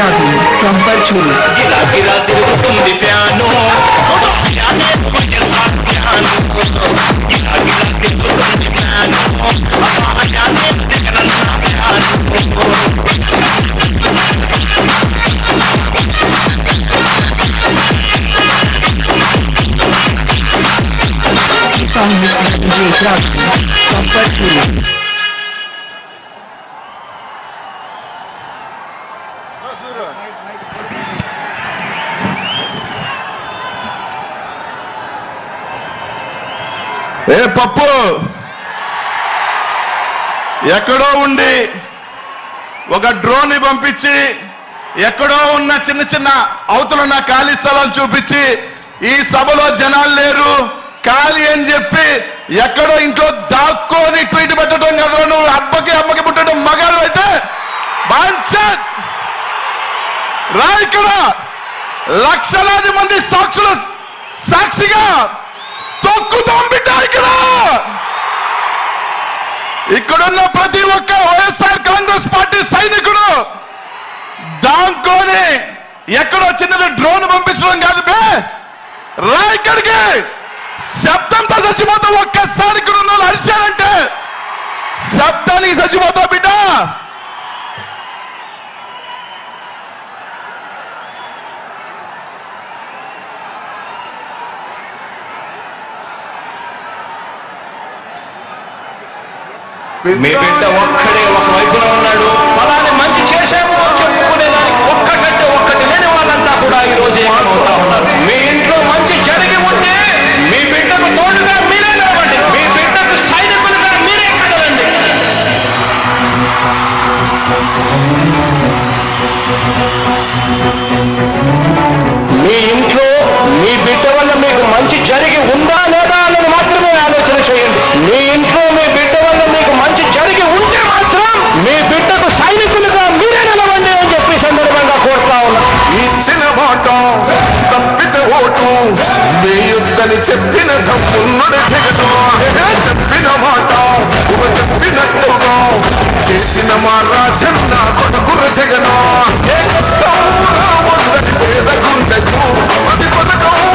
गुजरात में चंपर चूरू गिरा गिरा ఏ పప్పు? ఎక్కడో ఉండి ఒక డ్రోన్ని పంపించి ఎక్కడో ఉన్న చిన్న చిన్న అవతలున్న ఖాళీ స్థలాలు చూపించి ఈ సభలో జనాలు లేరు ఖాళీ అని చెప్పి ఎక్కడో ఇంట్లో దా రా ఇక్కడ లక్షలాది మంది సాక్షుల సాక్షిగా తొక్కుతాం బిడ్డ ఇక్కడ. ఇక్కడున్న ప్రతి ఒక్క వైఎస్ఆర్ కాంగ్రెస్ పార్టీ సైనికుడు దాంకోని ఎక్కడో చిన్నది డ్రోన్ పంపించడం కాదు బే. రా ఇక్కడికి. శబ్దంతో చచ్చిపోతా ఒక్కసారి ఇక్కడ ఉన్న వాళ్ళు అరిశారంటే శబ్దానికి చచ్చిపోతావు బిడ్డ. మీ బిడ్డ ఒక్కడే ఒక వైపున ఉన్నాడు. ఫలాన్ని మంచి చేశాము అని చెప్పుకునేదానికి ఒక్కటంటే ఒక్కటి లేని వాళ్ళంతా కూడా ఈ రోజు ఏమవుతా ఉన్నారు. మీ ఇంట్లో మంచి జరిగి ఉంటే మీ బిడ్డకు తోడుగా మీరే నిలవండి మీ బిడ్డకు సైనికులుగా మీరే కదలండి. మీ చెప్పిన